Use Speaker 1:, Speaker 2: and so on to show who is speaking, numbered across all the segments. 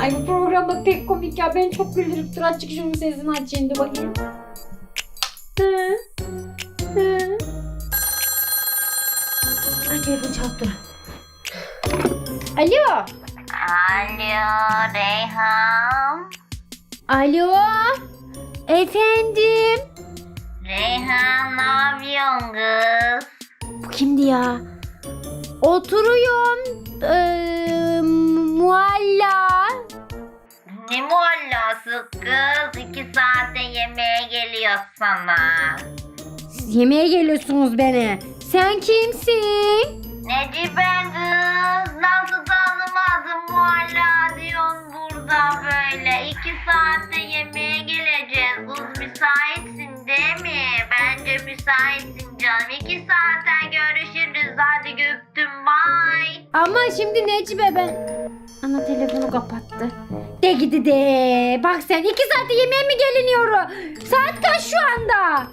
Speaker 1: Ay bu program da pek komik ya. Ben çok güldürüp dur. Şunun sesini açayım dur bakayım. Hı. Hı. Ay telefon çalıp dur. Alo.
Speaker 2: Alo Reyhan.
Speaker 1: Alo. Efendim.
Speaker 2: Reyhan ne yapıyorsun kız?
Speaker 1: Bu kimdi ya? Oturuyorum. Ee, mualla.
Speaker 2: Ne muallası kız? İki saate yemeğe geliyor sana.
Speaker 1: Siz yemeğe geliyorsunuz beni. Sen kimsin?
Speaker 2: Neci ben kız? Nasıl tanımadın mualla diyorsun burada böyle. İki saatte yemeğe geleceğiz. Kız müsaitsin değil mi? Bence müsaitsin canım. İki saatten görüşürüz. Hadi öptüm bye.
Speaker 1: Ama şimdi Necibe ben... Ana telefonu kapattı. De gidi de. Bak sen iki saatte yemeğe mi geliniyor? Saat kaç şu anda?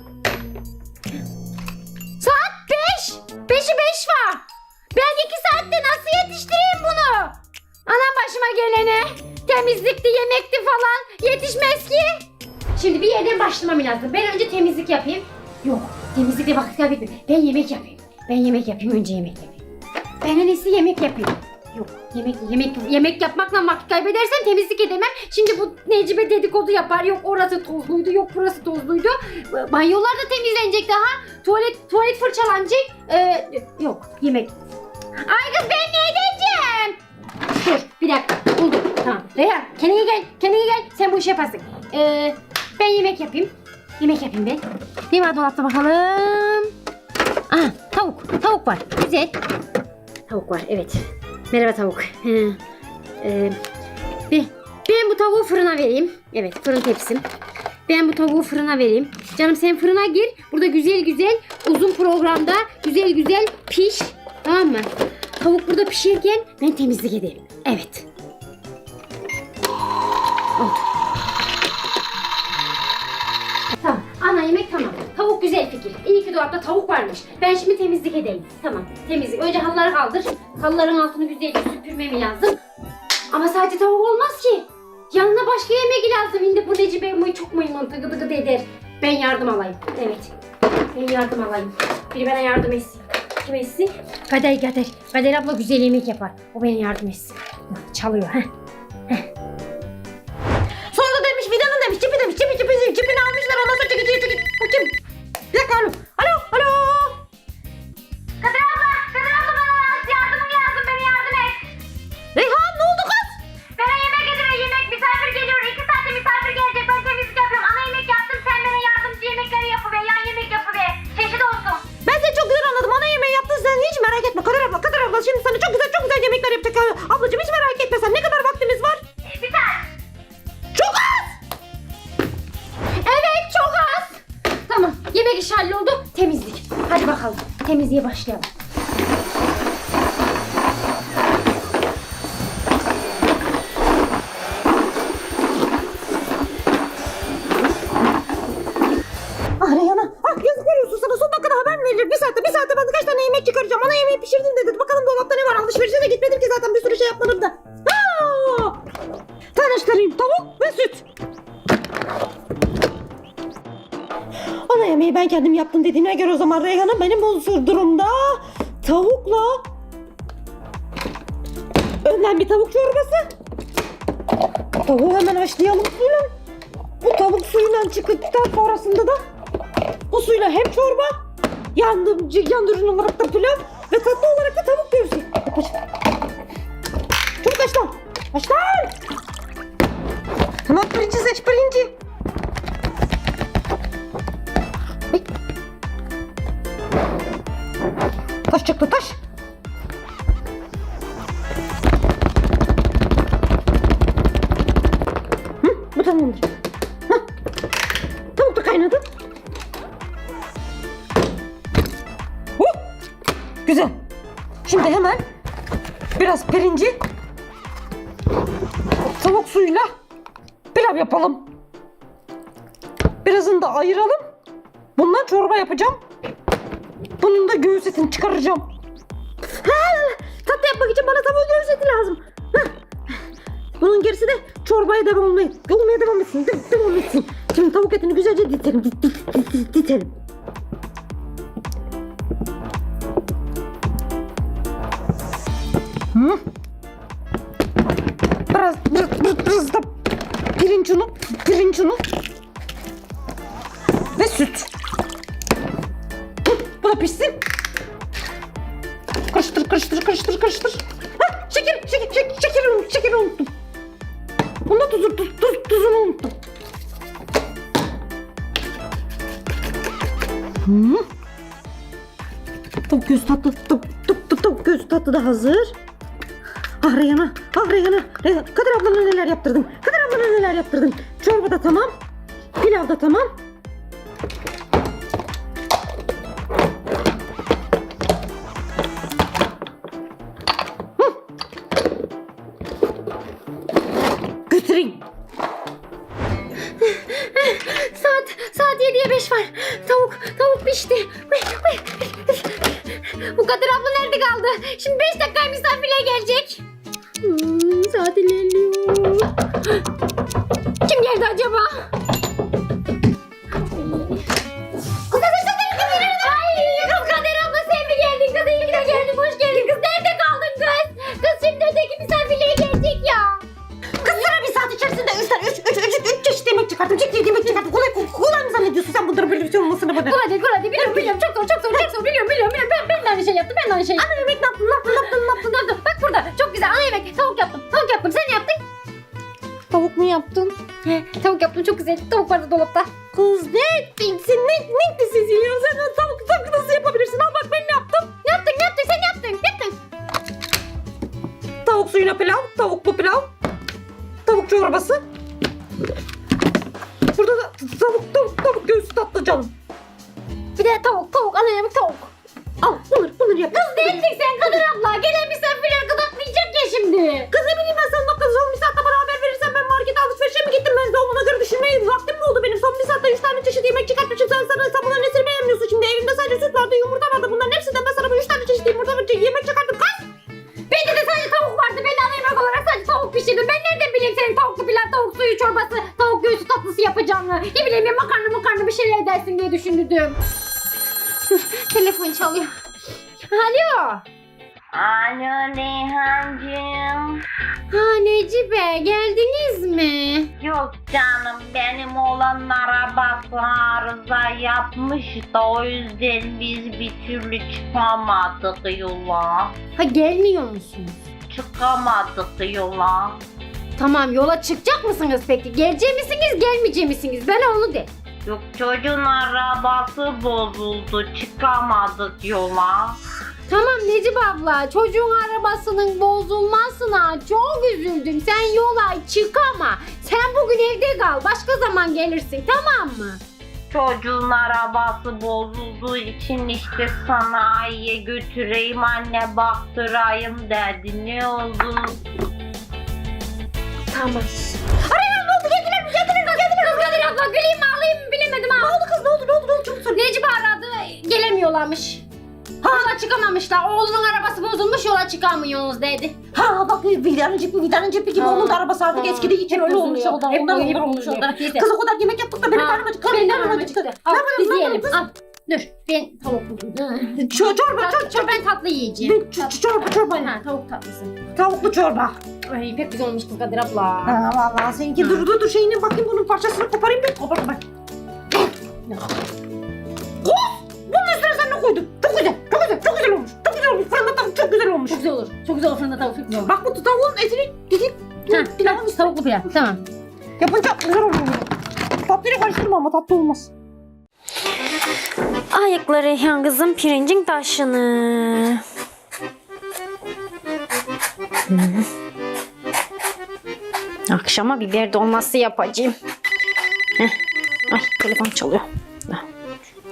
Speaker 1: Saat beş. Beşi beş var. Ben iki saatte nasıl yetiştireyim bunu? Anam başıma gelene. Temizlikti, yemekti falan. Yetişmez ki. Şimdi bir yerden başlamam lazım. Ben önce temizlik yapayım. Yok, temizlikle vakit kaybetmeyeyim. Ben yemek yapayım. Ben yemek yapayım, önce yemek yapayım. Ben en iyisi yemek yapayım. Yok yemek yemek yemek yapmakla vakit kaybedersem temizlik edemem. Şimdi bu Necibe dedikodu yapar. Yok orası tozluydu, yok burası tozluydu. Banyolar da temizlenecek daha. Tuvalet tuvalet fırçalanacak. Ee, yok yemek. Ay kız ben ne edeceğim? Dur bir dakika buldum. Tamam. Reyhan kendine gel. Kendine gel. Sen bu işi yaparsın. Ee, ben yemek yapayım. Yemek yapayım ben. Ne var dolapta bakalım? Aha tavuk. Tavuk var. Güzel. Tavuk var evet. Merhaba tavuk. Ee, ben bu tavuğu fırına vereyim. Evet fırın tepsim. Ben bu tavuğu fırına vereyim. Canım sen fırına gir. Burada güzel güzel uzun programda güzel güzel piş. Tamam mı? Tavuk burada pişirken ben temizlik edeyim. Evet. Oldu. Tamam. Ana yemek tamam. Güzel fikir. İyi ki dolapta tavuk varmış. Ben şimdi temizlik edeyim. Tamam. Temizlik. Önce halıları kaldır. Halıların altını güzelce süpürmem lazım. Ama sadece tavuk olmaz ki. Yanına başka yemek lazım. Şimdi bu Necibe bu çok maymun gıdı gıdı eder. Ben yardım alayım. Evet. Ben yardım alayım. Biri bana yardım etsin. Kim etsin? Kader Kader. Kader abla güzel yemek yapar. O bana yardım etsin. Çalıyor. Heh.
Speaker 3: Sonra da demiş fidanın demiş çipi demiş çipi çipi çipi çipini almışlar ondan sonra çıkı çıkı. Bu kim? Bir dakika kendim yaptım dediğine göre o zaman Reyhan'ın benim bu durumda tavukla önden bir tavuk çorbası. Tavuğu hemen haşlayalım suyla. Bu tavuk suyundan çıktıktan sonrasında da bu suyla hem çorba yandım, yan olarak da pilav ve tatlı olarak da tavuk göğsü. Yapacağım. Çok haşlan. Haşlan. Tamam pirinci seç pirinci. Taş çıktı taş. Hı, bu tamamdır. Tavuk da kaynadı. Oh, güzel. Şimdi hemen biraz pirinci tavuk suyuyla pilav yapalım. Birazını da ayıralım. Bundan çorba yapacağım. Bunun da göğüs etini çıkaracağım. Tatlı yapmak için bana tavuğun göğüs eti lazım. Bunun gerisi de çorbaya devam olmaya, olmaya devam etsin. de- devam etsin. Şimdi tavuk etini güzelce ditelim. Dit, dit, dit, dit, ditelim. Hı? Bunda tuzu, tuz, tuz, tuzunu unuttum. Hı. Tavuk göğsü tatlı, tavuk, tavuk, tavuk, tavuk göğsü tatlı da hazır. Ah Reyhan'a, ah Reyhan'a, Reyhan. Kadir ablana neler yaptırdın? Kadir ablana neler yaptırdın? Çorba da tamam, pilav da tamam.
Speaker 1: Kadir abla nerede kaldı? Şimdi 5 dakika misafirler gelecek. Hmm, saat ilerliyor. Kim geldi acaba? Vardı dolapta.
Speaker 3: Kız ne ettin? Ne, ne ettin sizi ya? Sen tavuk, tavuk nasıl yapabilirsin? Al bak ben ne yaptım?
Speaker 1: Ne yaptın ne yaptın sen ne yaptın ne yaptın?
Speaker 3: Tavuk suyuna pilav, tavuklu pilav, tavuk çorbası. Burada da tavuk, tavuk, tavuk göğsü tatlı canım.
Speaker 1: Bir de tavuk tavuk ana yemek tavuk.
Speaker 3: Al bunları, bunları yap.
Speaker 1: Kız ne edecek sen Kadir abla gelen misafirler gıdaklayacak ya şimdi.
Speaker 3: Kız ne bileyim ben sen o kız bir saatte bana haber verirsen ben markete alışverişe mi gittim ben de ona göre düşünmeye vaktim mi oldu benim son bir saatte üç tane çeşit yemek çıkartmışım sen sana bunların nesini beğenmiyorsun şimdi evimde sadece süt vardı yumurta vardı bunların hepsinden ben sana bu üç tane çeşit yumurta yemek çıkarttım kaç
Speaker 1: Bende de sadece tavuk vardı ben ana yemek olarak sadece tavuk pişirdim. Ben nereden bileyim senin tavuklu pilav tavuk suyu çorbası tavuk göğsü tatlısı yapacağını. Ne bileyim ya makarna makarna bir şeyler edersin diye düşündüm. Telefon çalıyor. Alo.
Speaker 2: Alo Reyhancığım.
Speaker 1: Ha Necibe geldiniz mi?
Speaker 2: Yok canım benim oğlanın arabası arıza yapmış da o yüzden biz bir türlü çıkamadık yola.
Speaker 1: Ha gelmiyor musunuz?
Speaker 2: Çıkamadık yola.
Speaker 1: Tamam yola çıkacak mısınız peki? Gelecek misiniz gelmeyecek misiniz? Ben onu de.
Speaker 2: Yok çocuğun arabası bozuldu çıkamadık yola.
Speaker 1: Tamam Necip abla çocuğun arabasının bozulmasına çok üzüldüm. Sen yola çık ama sen bugün evde kal. Başka zaman gelirsin tamam mı?
Speaker 2: Çocuğun arabası bozulduğu için işte sanayiye götüreyim anne baktırayım dedi. Ne oldu?
Speaker 1: Tamam. Araya ne oldu? Geldiler mi? Geldiler mi? Kadir abla güleyim mi ağlayayım mı bilemedim ha. Ne oldu kız ne oldu ne oldu ne oldu çabuk söyle. Necip aradı gelemiyorlarmış. Yola çıkamamışlar. Oğlunun arabası bozulmuş yola çıkamıyorsunuz dedi.
Speaker 3: Ha bak vidanın cipi vidanın cipi gibi
Speaker 1: Ha.
Speaker 3: onun da arabası artık
Speaker 1: Ha.
Speaker 3: eskidi için öyle olmuş
Speaker 1: bozuluyor.
Speaker 3: oldu.
Speaker 1: Hep
Speaker 3: Ondan
Speaker 1: bozuluyor,
Speaker 3: olmuş oldu.
Speaker 1: Neyse.
Speaker 3: Kız o kadar yemek yaptık da benim
Speaker 1: Ha,
Speaker 3: karnım acıktı.
Speaker 1: Benim karnım
Speaker 3: acıktı. Ne
Speaker 1: Al biz
Speaker 3: ne
Speaker 1: yiyelim. Al. Dur ben tavuk buldum.
Speaker 3: Çor- Çorba çor-
Speaker 1: Çorba, ben tatlı yiyeceğim.
Speaker 3: Ben ç- ç- çorba çorba.
Speaker 1: Ha, tavuk tatlısı.
Speaker 3: Tavuklu çorba.
Speaker 1: Ay pek güzel olmuş kız Kadir abla.
Speaker 3: Ha vallahi seninki dur dur dur şeyini bakayım bunun parçasını koparayım bir kopar kopar. Kız! Olmuş. Çok güzel
Speaker 1: olur. Çok güzel olur fırında tavuk çok güzel olur.
Speaker 3: Bak bu tavuğun etini gidip
Speaker 1: Ha,
Speaker 3: pilavın üstüne
Speaker 1: tavuklu pilav. Tamam.
Speaker 3: yapınca güzel oluyor. Tatlıyla karıştırma ama tatlı olmaz.
Speaker 4: Ayıkla Reyhan kızım pirincin taşını. Akşama biber dolması yapacağım. Heh. Ay telefon çalıyor. Ah,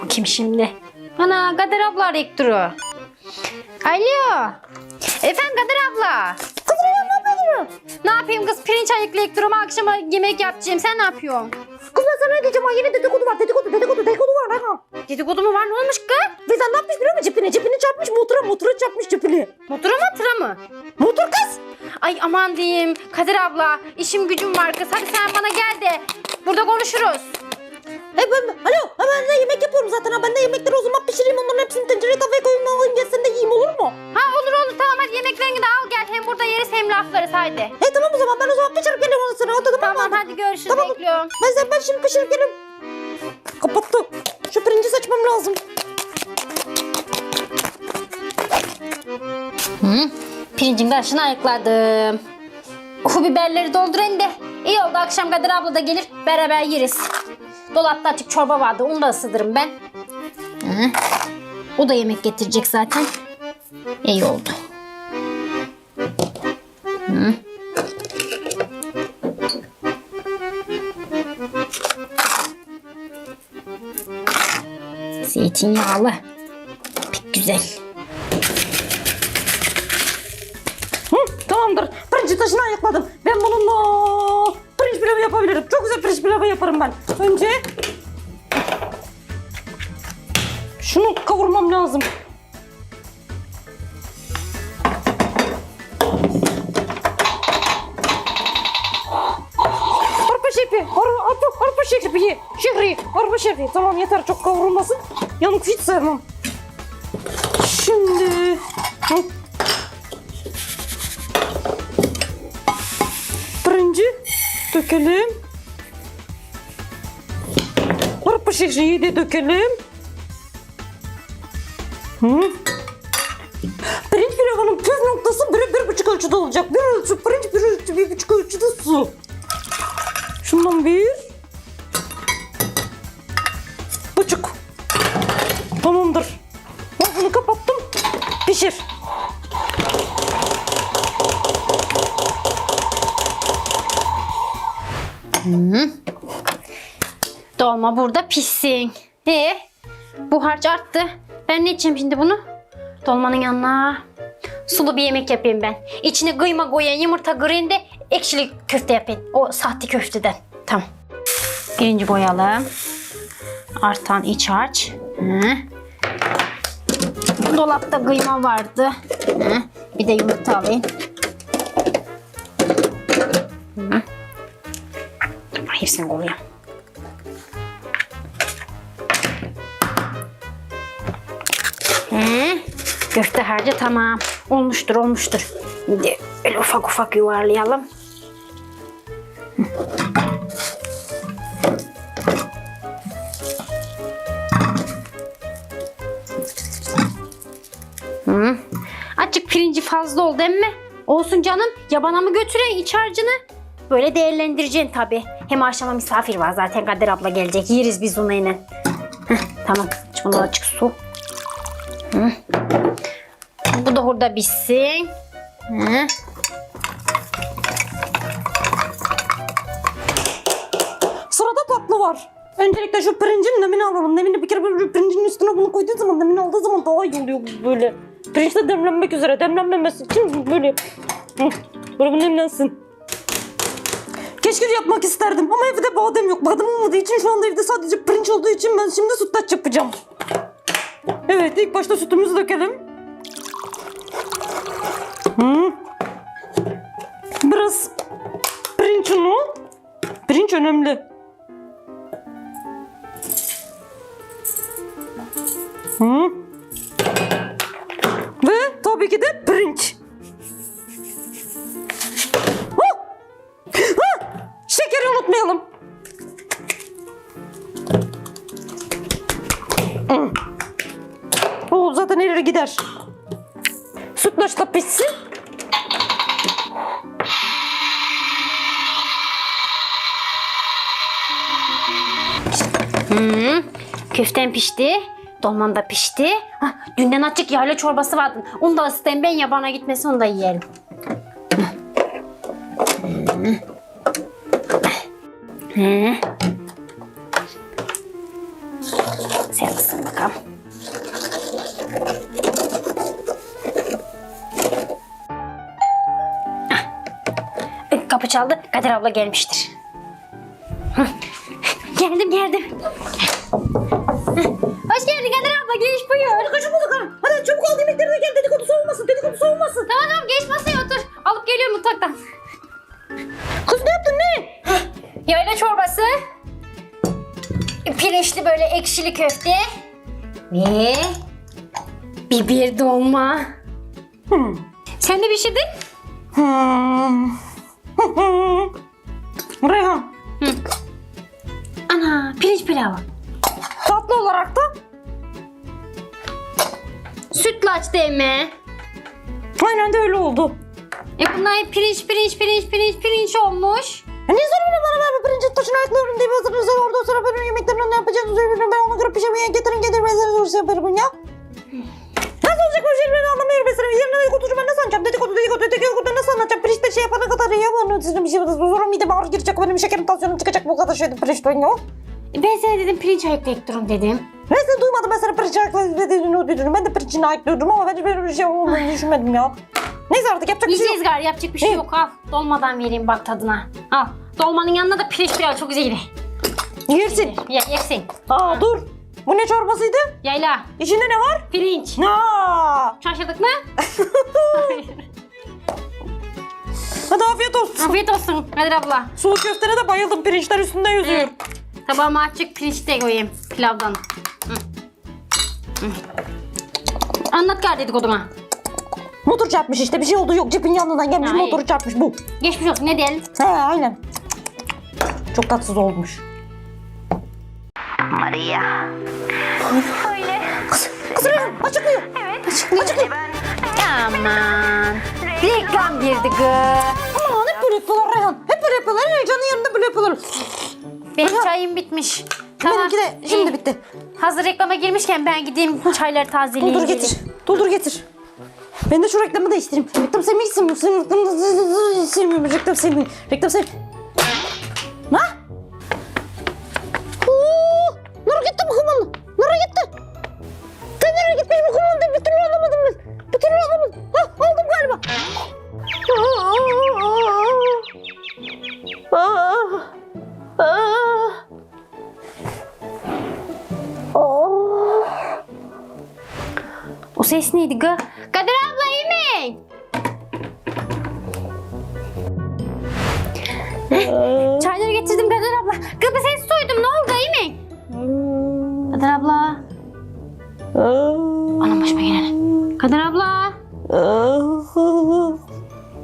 Speaker 4: Bakayım şimdi. Ana Kader abla arayıp duruyor. Alo. Efendim Kader abla.
Speaker 3: Ne yapıyorsun mı?
Speaker 1: Ne yapayım kız pirinç ayıklayıp durum akşama yemek yapacağım. Sen ne yapıyorsun?
Speaker 3: Kız ben sana ne diyeceğim? Ay yine dedikodu var. Dedikodu, dedikodu, dedikodu var. Ha.
Speaker 1: Dedikodu mu var ne olmuş kız?
Speaker 3: Vezan ne yapmış biliyor musun cipini? Cipini çarpmış motora, motora çarpmış cipini.
Speaker 1: Motora mı atıra mı?
Speaker 3: Motor kız.
Speaker 1: Ay aman diyeyim Kadir abla işim gücüm var kız. Hadi sen bana gel de burada konuşuruz.
Speaker 3: E ben, alo, ben de yemek yapıyorum zaten. Ha ben de yemekleri o zaman pişireyim. Onların hepsini tencereye tavaya koyayım. alayım gelsin de yiyeyim olur mu?
Speaker 1: Ha olur olur tamam hadi yemeklerini de al gel. Hem burada yeriz hem laflarız hadi.
Speaker 3: E tamam o zaman ben o zaman pişirip geliyorum onu sana. Tamam,
Speaker 1: Tamam
Speaker 3: mı?
Speaker 1: hadi görüşürüz
Speaker 3: Tamam.
Speaker 1: bekliyorum.
Speaker 3: Ben sen ben şimdi pişirip gelirim. Kapattı. Şu pirinci seçmem lazım.
Speaker 1: Hı, pirincin karşına ayıkladım. Uhu biberleri doldurayım de. İyi oldu akşam Kadir abla da gelir beraber yeriz. Dolapta açık çorba vardı onu da ısıtırım ben. Hı. O da yemek getirecek zaten. İyi oldu. Hı. Zeytinyağlı. Pek güzel.
Speaker 3: Yapabilirim. Çok güzel pirinç pilavı yaparım ben. Önce şunu kavurmam lazım. Arpa şefi, arpa, arpa, şefi, şehri, arpa şefi. Tamam yeter çok kavrulmasın. Yanık hiç sevmem. Şimdi... Hı. Dökelim. Arpa şişeyi de dökelim. Hı. Pirinç pilavının püf noktası bir, bir buçuk ölçüde olacak. Bir ölçü pirinç, bir ölçü, bir buçuk ölçüde su. Şundan bir.
Speaker 1: Dolma burada pişsin. Ee, bu harç arttı. Ben ne içeceğim şimdi bunu? Dolmanın yanına sulu bir yemek yapayım ben. İçine kıyma koyayım, yumurta kırayım da ekşili köfte yapayım. O sahte köfteden. Tamam. Birinci koyalım. Artan iç harç. Hı. Dolapta kıyma vardı. Hı. Bir de yumurta alayım. Hı. Hepsini koyayım. He, köfte harcı tamam. Olmuştur olmuştur. Şimdi böyle ufak ufak yuvarlayalım. Hı. Açık pirinci fazla oldu emme. Olsun canım. Ya bana mı götüreyim iç harcını? Böyle değerlendireceksin tabi. Hem akşama misafir var zaten Kader abla gelecek. Yeriz biz onu yine. Heh, tamam. Şimdi açık su. Bu da burada bitsin. Hı.
Speaker 3: Sırada tatlı var. Öncelikle şu pirincin nemini alalım. Nemini bir kere böyle pirincin üstüne bunu koyduğun zaman nemini aldığı zaman daha iyi oluyor böyle. Pirinç de demlenmek üzere. Demlenmemesi için böyle. Hı, Böyle bu nemlensin. Keşkül yapmak isterdim ama evde badem yok. Badem olmadığı için şu anda evde sadece pirinç olduğu için ben şimdi sütlaç yapacağım. Evet ilk başta sütümüzü dökelim. Hı. Biraz pirinç unu. Pirinç önemli. Hı. Ve tabii ki de pirinç. Zaten ileri gider. Sütlaç da pişsin.
Speaker 1: Hı. Köften pişti. Dolmam da pişti. Hah, dünden açık yayla çorbası vardı. Onu da ısıtayım ben yabana gitmesin onu da yiyelim. Hı. Hı. Çaldı. Kadir abla gelmiştir. Geldim geldim. Hoş geldin Kadir abla. Geç buyur.
Speaker 3: Kaçın bulduk ha. Hadi çabuk al yemekleri de gel dedikodu olmasın dedikodu olmasın.
Speaker 1: Tamam tamam geç masaya otur. Alıp geliyorum mutfaktan.
Speaker 3: Kız ne yaptın ne?
Speaker 1: Yayla çorbası. Pirinçli böyle ekşili köfte. Ve biber dolma.
Speaker 3: Hmm.
Speaker 1: Sen ne pişirdin?
Speaker 3: Hmm. Reyhan
Speaker 1: Ana pirinç pilavı.
Speaker 3: tatlı olarak da
Speaker 1: Sütlaç değme.
Speaker 3: aynen de öyle oldu.
Speaker 1: E bunlar hep pirinç pirinç pirinç pirinç pirinç olmuş.
Speaker 3: E niye sonra bana ben bu pirinci taşını ayaklarım diye hazırınız orada o sıra benim yemeklerimden ne yapacağını söylüyorum. Ben ona göre pişirmeye getirin sana doğrusu yaparım ya. Olacak bu şey ben anlamıyorum mesela. Yerine dedikoducu ben nasıl anlayacağım? Dedikodu dedikodu dedikodu nasıl anlatacağım? Pirinçte şey yapana kadar ya. Bana sizin bir şey Sonra mideme ağrı girecek. Benim şekerim tansiyonum çıkacak bu kadar şeydi pirinçten ya.
Speaker 1: Ben sana dedim pirinç ayıklayıp durun dedim.
Speaker 3: Ben seni duymadım ben sana pirinç ayakları dediğini. Ben de pirincini ayıklıyordum ama ben böyle bir şey olduğunu düşünmedim ya. Neyse artık yapacak bir şey yok.
Speaker 1: Gari yapacak bir şey yok al. Dolmadan vereyim bak tadına. Al. Dolmanın yanına da pirinç pilav çok güzel.
Speaker 3: Yersin.
Speaker 1: Ya yersin.
Speaker 3: Aa dur. Bu ne çorbasıydı?
Speaker 1: Yayla.
Speaker 3: İçinde ne var?
Speaker 1: Pirinç.
Speaker 3: Aa.
Speaker 1: Şaşırdık mı?
Speaker 3: Hadi afiyet olsun.
Speaker 1: Afiyet olsun Kadir abla.
Speaker 3: Sulu köftene de bayıldım. Pirinçler üstünde yüzüyor.
Speaker 1: Tabağıma açık pirinç de koyayım pilavdan. Hı. Hı. Anlat gari dedikoduma.
Speaker 3: Motor çarpmış işte. Bir şey oldu yok. Cipin yanından gelmiş
Speaker 1: Hayır.
Speaker 3: motoru çarpmış bu.
Speaker 1: Geçmiş olsun ne diyelim?
Speaker 3: He aynen. Çok tatsız olmuş.
Speaker 2: Maria. Söyle.
Speaker 3: Kız, kız Reyhan açıklıyor.
Speaker 2: Evet.
Speaker 3: Açıklıyor. Açıklıyor.
Speaker 2: Ben
Speaker 1: Aman. Reklam girdi kız.
Speaker 3: Aman hep böyle yapıyorlar Reyhan. Hep böyle yapıyorlar. Heyecanın yanında böyle yapıyorlar.
Speaker 1: Benim çayım bitmiş. Tamam.
Speaker 3: Benimki de şimdi
Speaker 1: İyi.
Speaker 3: bitti.
Speaker 1: Hazır reklama girmişken ben gideyim çayları tazeleyeyim.
Speaker 3: Doldur getir. Doldur getir. Ben de şu reklamı değiştireyim. Reklam sevmeyi istemiyorum. Sen reklamı sevmiyorum. Reklam sevmiyorum. Reklam sev... Ne? Gitti? Nereye gitmiş bu kumanda? Bir türlü anlamadım ben. Bir türlü anlamadım. Hah aldım galiba. Aa, aa, aa.
Speaker 1: O ses neydi kız? Kadir abla iyi mi? Çayları getirdim Kadir abla. Kız bir ses duydum ne oldu iyi mi? Kadir abla. Anam başıma gelene. Kadir abla.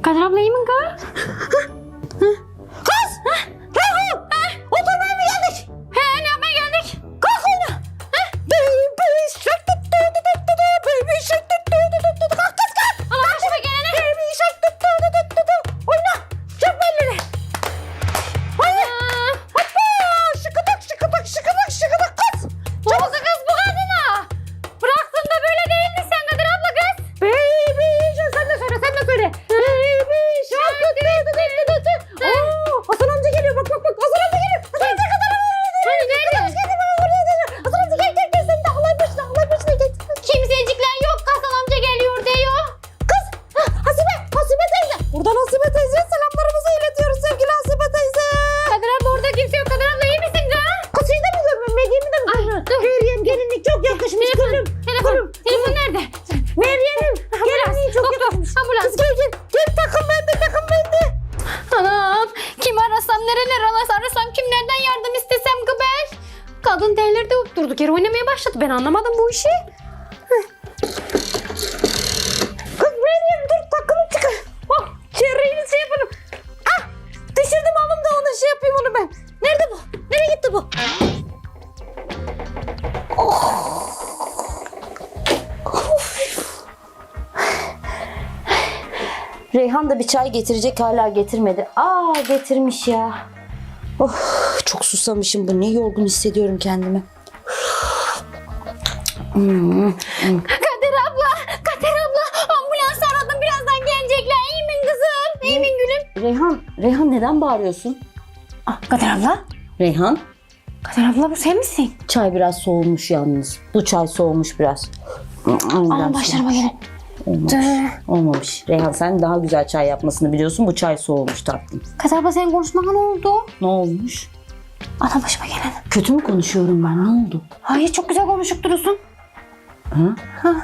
Speaker 1: Kadir abla iyi mi kız?
Speaker 3: Kız!
Speaker 1: anlamadım bu işi.
Speaker 3: Kız Meryem dur takımı çıkar. Oh çereğini şey yaparım. Ah düşürdüm alım da onu şey yapayım onu ben. Nerede bu? Nereye gitti bu? Reyhan da bir çay getirecek hala getirmedi. Aa getirmiş ya. Of çok susamışım bu. Ne yorgun hissediyorum kendimi. Hmm.
Speaker 1: Kadir abla, Kadir abla, ambulans aradım. Birazdan gelecekler. İyi mi kızım? İyi mi gülüm?
Speaker 3: Reyhan, Reyhan neden bağırıyorsun?
Speaker 1: Ah, Kadir abla.
Speaker 3: Reyhan,
Speaker 1: Kadir abla bu sen misin?
Speaker 3: çay biraz soğumuş yalnız. Bu çay soğumuş biraz.
Speaker 1: Aman başlarıma gene.
Speaker 4: Olmamış. Olmamış. Reyhan sen daha güzel çay yapmasını biliyorsun. Bu çay soğumuş tatlım.
Speaker 1: Kadir abla senin konuşmana ne oldu?
Speaker 4: Ne olmuş?
Speaker 1: Ana başıma gelen.
Speaker 4: Kötü mü konuşuyorum ben? Ne oldu?
Speaker 1: Hayır çok güzel konuşup durursun.
Speaker 4: Hı?
Speaker 1: Ha,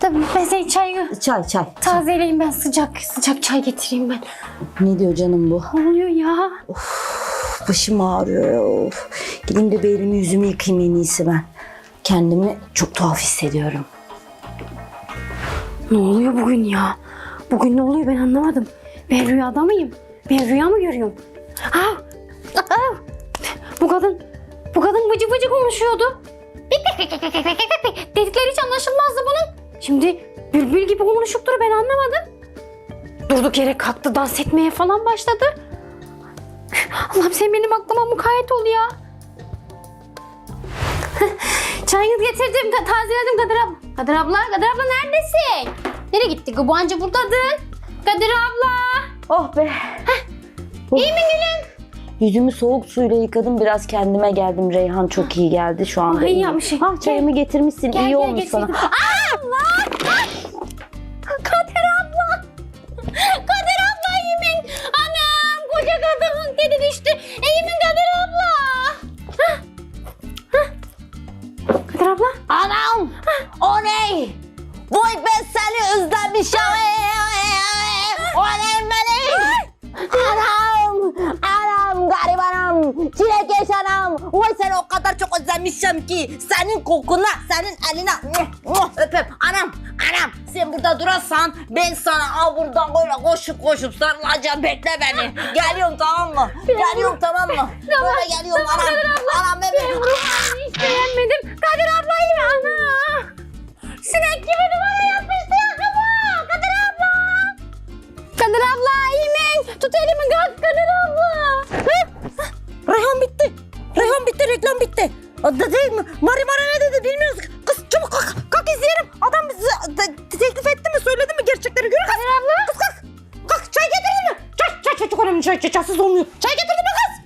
Speaker 1: tabii ben senin çayı
Speaker 4: Çay çay.
Speaker 1: tazeleyeyim ben sıcak sıcak çay getireyim ben.
Speaker 4: Ne diyor canım bu?
Speaker 1: Ne oluyor ya?
Speaker 4: Başım ağrıyor. ya, Of. Gideyim de bir elimi yüzümü yıkayayım en iyisi ben. Kendimi çok tuhaf hissediyorum.
Speaker 1: Ne oluyor bugün ya? Bugün ne oluyor ben anlamadım. Ben rüyada mıyım? Ben rüya mı görüyorum? Ha! Aa! Bu kadın, bu kadın vıcı vıcı konuşuyordu. Dedikleri hiç anlaşılmazdı bunun. Şimdi bülbül gibi konuşup ben anlamadım. Durduk yere kalktı dans etmeye falan başladı. Allah'ım sen benim aklıma mukayyet ol ya. Çayınızı getirdim, ta- tazeledim Kadir abla. Kadir abla, Kadir abla neredesin? Nereye gitti? Bu anca buradadır. Kadir abla.
Speaker 4: Oh be.
Speaker 1: İyi mi gülüm?
Speaker 4: Yüzümü soğuk suyla yıkadım. Biraz kendime geldim. Reyhan çok iyi geldi şu anda.
Speaker 1: Ay, iyi yapmışsın.
Speaker 4: Ah çayımı getirmişsin.
Speaker 1: Gel,
Speaker 4: iyi
Speaker 1: gel,
Speaker 4: olmuş sana.
Speaker 1: getirdim. Aa, Allah!
Speaker 4: Öpem. Anam, anam. Sen burada durarsan ben sana al buradan böyle koşup koşup sarılacağım. Bekle beni. Geliyorum tamam mı? Geliyorum tamam mı? Böyle geliyorum anam. Anam bebeğim.
Speaker 1: Hiç beğenmedim. Kadir abla iyi mi? Ana. Sinek gibi duvara yapıştı yakımı. Kadir abla. Kadir abla iyi mi? Tut elimi kalk Kadir abla.
Speaker 4: Reyhan bitti. Reyhan bitti, reklam bitti. Adı değil mi? Mari Mari ne dedi bilmiyoruz. Kız çabuk kalk, kalk izleyelim. Adam teklif etti mi, söyledi mi gerçekleri görüyor Kadir abla. Kız kalk, kalk çay getirdin mi? Çay, çay, çay çok önemli çay, çay, çaysız olmuyor. Çay getirdin mi kız?